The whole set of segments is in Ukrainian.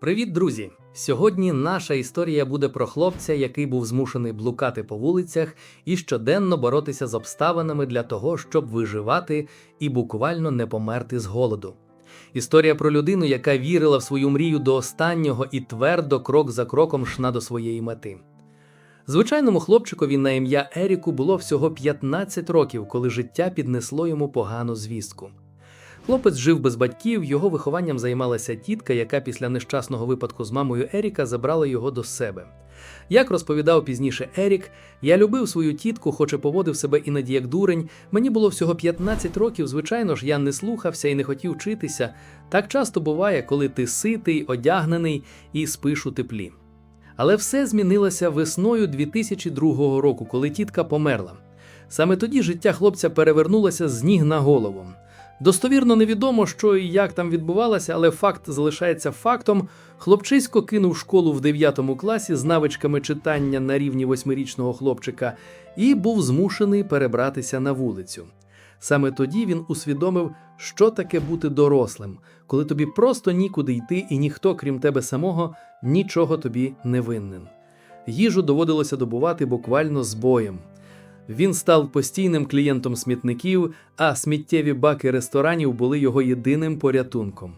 Привіт, друзі! Сьогодні наша історія буде про хлопця, який був змушений блукати по вулицях і щоденно боротися з обставинами для того, щоб виживати і буквально не померти з голоду. Історія про людину, яка вірила в свою мрію до останнього і твердо крок за кроком шна до своєї мети. Звичайному хлопчикові на ім'я Еріку було всього 15 років, коли життя піднесло йому погану звістку. Хлопець жив без батьків, його вихованням займалася тітка, яка після нещасного випадку з мамою Еріка забрала його до себе. Як розповідав пізніше Ерік, я любив свою тітку, хоч і поводив себе іноді як дурень. Мені було всього 15 років, звичайно ж, я не слухався і не хотів вчитися. Так часто буває, коли ти ситий, одягнений і спиш у теплі. Але все змінилося весною 2002 року, коли тітка померла. Саме тоді життя хлопця перевернулося з ніг на голову. Достовірно невідомо, що і як там відбувалося, але факт залишається фактом. Хлопчисько кинув школу в 9 класі з навичками читання на рівні восьмирічного хлопчика і був змушений перебратися на вулицю. Саме тоді він усвідомив, що таке бути дорослим, коли тобі просто нікуди йти, і ніхто, крім тебе самого, нічого тобі не винен. Їжу доводилося добувати буквально з боєм. Він став постійним клієнтом смітників, а сміттєві баки ресторанів були його єдиним порятунком.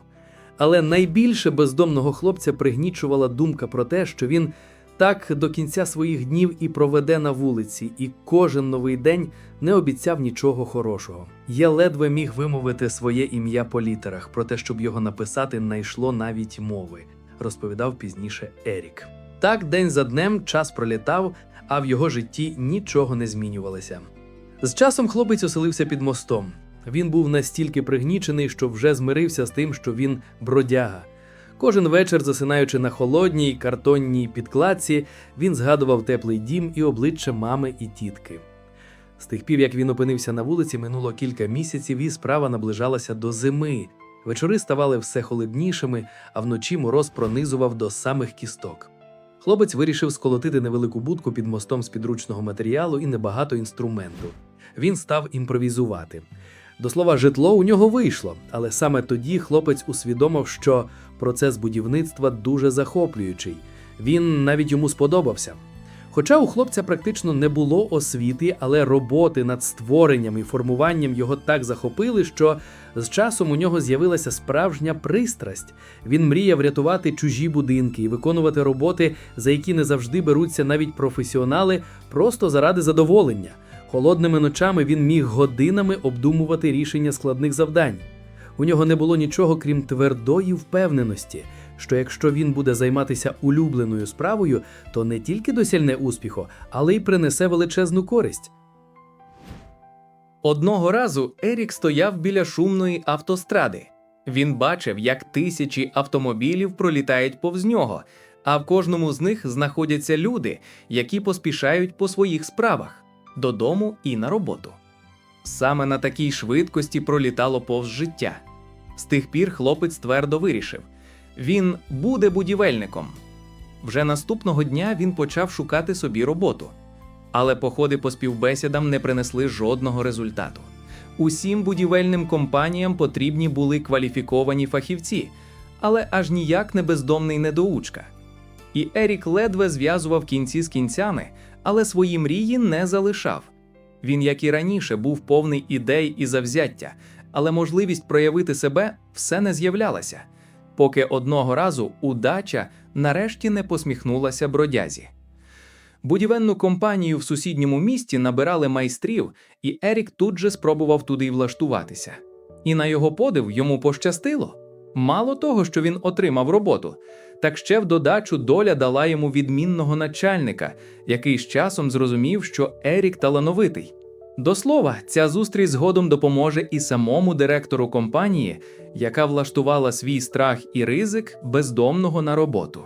Але найбільше бездомного хлопця пригнічувала думка про те, що він так до кінця своїх днів і проведе на вулиці, і кожен новий день не обіцяв нічого хорошого. Я ледве міг вимовити своє ім'я по літерах, про те, щоб його написати, не йшло навіть мови, розповідав пізніше Ерік. Так день за днем час пролітав, а в його житті нічого не змінювалося. З часом хлопець оселився під мостом. Він був настільки пригнічений, що вже змирився з тим, що він бродяга. Кожен вечір, засинаючи на холодній картонній підкладці, він згадував теплий дім і обличчя мами і тітки. З тих пір, як він опинився на вулиці, минуло кілька місяців, і справа наближалася до зими. Вечори ставали все холоднішими, а вночі мороз пронизував до самих кісток. Хлопець вирішив сколотити невелику будку під мостом з підручного матеріалу і небагато інструменту. Він став імпровізувати. До слова, житло у нього вийшло, але саме тоді хлопець усвідомив, що процес будівництва дуже захоплюючий. Він навіть йому сподобався. Хоча у хлопця практично не було освіти, але роботи над створенням і формуванням його так захопили, що з часом у нього з'явилася справжня пристрасть. Він мріяв рятувати чужі будинки і виконувати роботи, за які не завжди беруться навіть професіонали, просто заради задоволення. Холодними ночами він міг годинами обдумувати рішення складних завдань. У нього не було нічого крім твердої впевненості, що якщо він буде займатися улюбленою справою, то не тільки досягне успіху, але й принесе величезну користь. Одного разу Ерік стояв біля шумної автостради. Він бачив, як тисячі автомобілів пролітають повз нього, а в кожному з них знаходяться люди, які поспішають по своїх справах додому і на роботу. Саме на такій швидкості пролітало повз життя. З тих пір хлопець твердо вирішив він буде будівельником. Вже наступного дня він почав шукати собі роботу. Але походи по співбесідам не принесли жодного результату. Усім будівельним компаніям потрібні були кваліфіковані фахівці, але аж ніяк не бездомний недоучка. І Ерік ледве зв'язував кінці з кінцями, але свої мрії не залишав. Він, як і раніше, був повний ідей і завзяття, але можливість проявити себе все не з'являлася, поки одного разу удача нарешті не посміхнулася бродязі. Будівельну компанію в сусідньому місті набирали майстрів, і Ерік тут же спробував туди й влаштуватися. І на його подив йому пощастило. Мало того, що він отримав роботу, так ще в додачу доля дала йому відмінного начальника, який з часом зрозумів, що Ерік талановитий. До слова, ця зустріч згодом допоможе і самому директору компанії, яка влаштувала свій страх і ризик бездомного на роботу.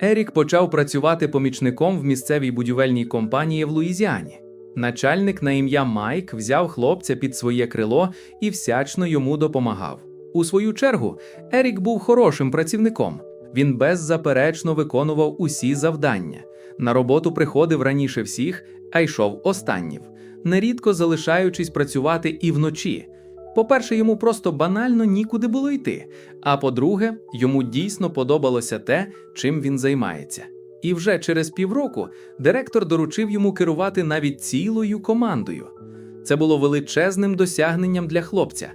Ерік почав працювати помічником в місцевій будівельній компанії в Луїзіані. Начальник на ім'я Майк взяв хлопця під своє крило і всячно йому допомагав. У свою чергу, Ерік був хорошим працівником. Він беззаперечно виконував усі завдання. На роботу приходив раніше всіх, а йшов останнів, нерідко залишаючись працювати і вночі. По-перше, йому просто банально нікуди було йти. А по-друге, йому дійсно подобалося те, чим він займається. І вже через півроку директор доручив йому керувати навіть цілою командою. Це було величезним досягненням для хлопця.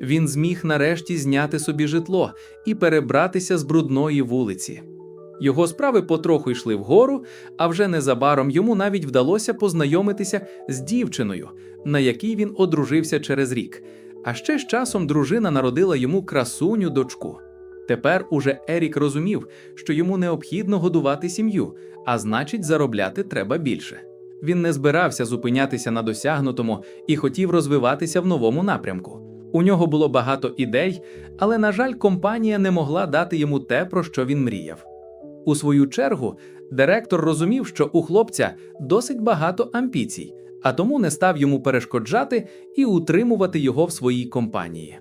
Він зміг нарешті зняти собі житло і перебратися з брудної вулиці. Його справи потроху йшли вгору, а вже незабаром йому навіть вдалося познайомитися з дівчиною, на якій він одружився через рік. А ще з часом дружина народила йому красуню дочку. Тепер уже Ерік розумів, що йому необхідно годувати сім'ю, а значить, заробляти треба більше. Він не збирався зупинятися на досягнутому і хотів розвиватися в новому напрямку. У нього було багато ідей, але, на жаль, компанія не могла дати йому те, про що він мріяв. У свою чергу, директор розумів, що у хлопця досить багато амбіцій, а тому не став йому перешкоджати і утримувати його в своїй компанії.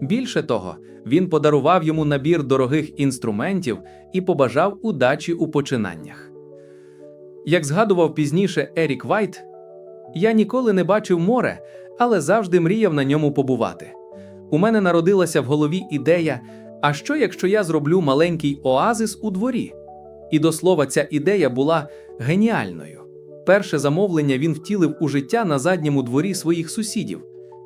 Більше того, він подарував йому набір дорогих інструментів і побажав удачі у починаннях. Як згадував пізніше Ерік Вайт, я ніколи не бачив море, але завжди мріяв на ньому побувати. У мене народилася в голові ідея: а що, якщо я зроблю маленький оазис у дворі? І до слова, ця ідея була геніальною. Перше замовлення він втілив у життя на задньому дворі своїх сусідів.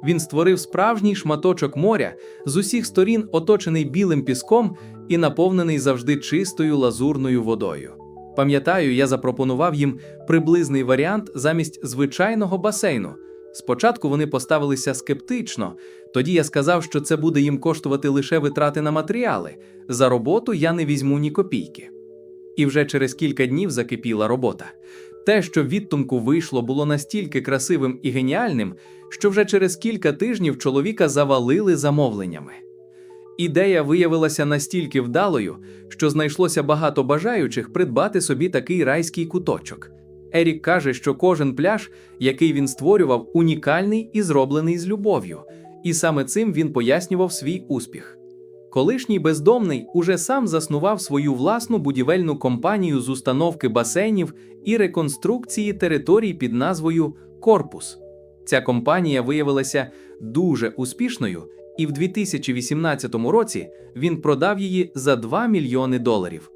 Він створив справжній шматочок моря, з усіх сторін оточений білим піском і наповнений завжди чистою лазурною водою. Пам'ятаю, я запропонував їм приблизний варіант замість звичайного басейну. Спочатку вони поставилися скептично, тоді я сказав, що це буде їм коштувати лише витрати на матеріали. За роботу я не візьму ні копійки. І вже через кілька днів закипіла робота. Те, що відтумку вийшло, було настільки красивим і геніальним, що вже через кілька тижнів чоловіка завалили замовленнями. Ідея виявилася настільки вдалою, що знайшлося багато бажаючих придбати собі такий райський куточок. Ерік каже, що кожен пляж, який він створював, унікальний і зроблений з любов'ю, і саме цим він пояснював свій успіх. Колишній бездомний уже сам заснував свою власну будівельну компанію з установки басейнів і реконструкції територій під назвою Корпус. Ця компанія виявилася дуже успішною, і в 2018 році він продав її за 2 мільйони доларів.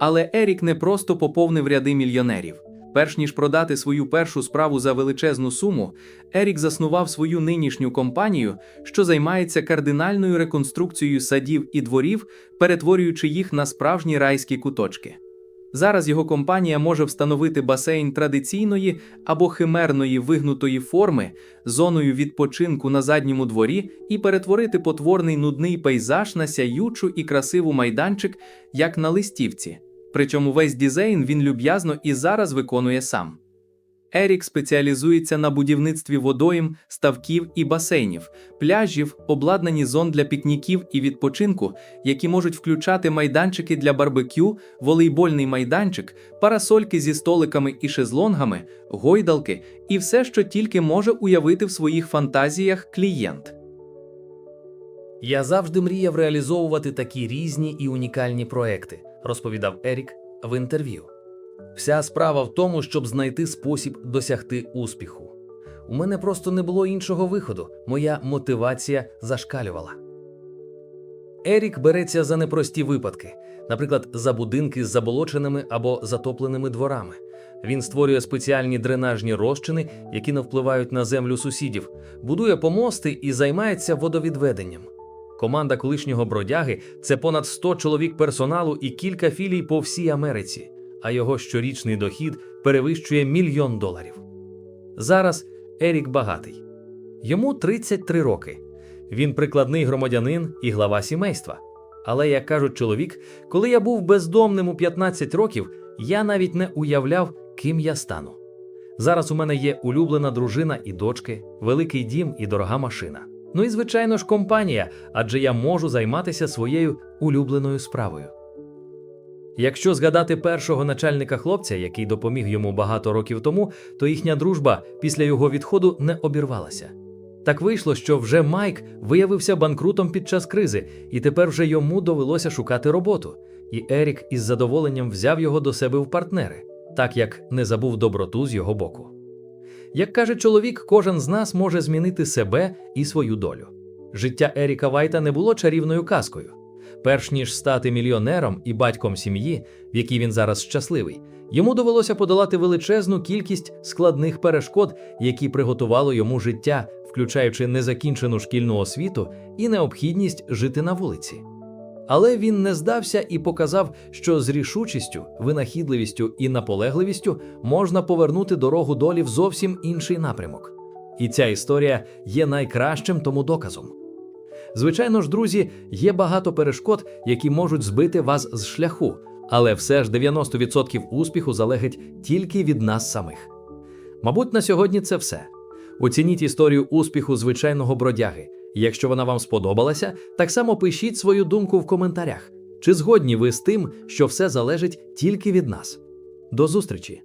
Але Ерік не просто поповнив ряди мільйонерів. Перш ніж продати свою першу справу за величезну суму, Ерік заснував свою нинішню компанію, що займається кардинальною реконструкцією садів і дворів, перетворюючи їх на справжні райські куточки. Зараз його компанія може встановити басейн традиційної або химерної вигнутої форми зоною відпочинку на задньому дворі і перетворити потворний нудний пейзаж на сяючу і красиву майданчик, як на листівці. Причому весь дизайн він люб'язно і зараз виконує сам. Ерік спеціалізується на будівництві водойм, ставків і басейнів, пляжів, обладнані зон для пікніків і відпочинку, які можуть включати майданчики для барбекю, волейбольний майданчик, парасольки зі столиками і шезлонгами, гойдалки і все, що тільки може уявити в своїх фантазіях клієнт. Я завжди мріяв реалізовувати такі різні і унікальні проекти, розповідав Ерік в інтерв'ю. Вся справа в тому, щоб знайти спосіб досягти успіху. У мене просто не було іншого виходу, моя мотивація зашкалювала. Ерік береться за непрості випадки, наприклад, за будинки з заболоченими або затопленими дворами. Він створює спеціальні дренажні розчини, які не впливають на землю сусідів, будує помости і займається водовідведенням. Команда колишнього бродяги це понад 100 чоловік персоналу і кілька філій по всій Америці, а його щорічний дохід перевищує мільйон доларів. Зараз Ерік багатий. Йому 33 роки. Він прикладний громадянин і глава сімейства. Але, як кажуть чоловік, коли я був бездомним у 15 років, я навіть не уявляв, ким я стану. Зараз у мене є улюблена дружина і дочки, великий дім і дорога машина. Ну і звичайно ж компанія, адже я можу займатися своєю улюбленою справою. Якщо згадати першого начальника хлопця, який допоміг йому багато років тому, то їхня дружба після його відходу не обірвалася. Так вийшло, що вже Майк виявився банкрутом під час кризи, і тепер вже йому довелося шукати роботу. І Ерік із задоволенням взяв його до себе в партнери, так як не забув доброту з його боку. Як каже чоловік, кожен з нас може змінити себе і свою долю. Життя Еріка Вайта не було чарівною казкою. Перш ніж стати мільйонером і батьком сім'ї, в якій він зараз щасливий, йому довелося подолати величезну кількість складних перешкод, які приготувало йому життя, включаючи незакінчену шкільну освіту і необхідність жити на вулиці. Але він не здався і показав, що з рішучістю, винахідливістю і наполегливістю можна повернути дорогу долі в зовсім інший напрямок. І ця історія є найкращим тому доказом. Звичайно ж, друзі, є багато перешкод, які можуть збити вас з шляху, але все ж 90% успіху залежить тільки від нас самих. Мабуть, на сьогодні це все. Оцініть історію успіху звичайного бродяги. Якщо вона вам сподобалася, так само пишіть свою думку в коментарях. Чи згодні ви з тим, що все залежить тільки від нас? До зустрічі!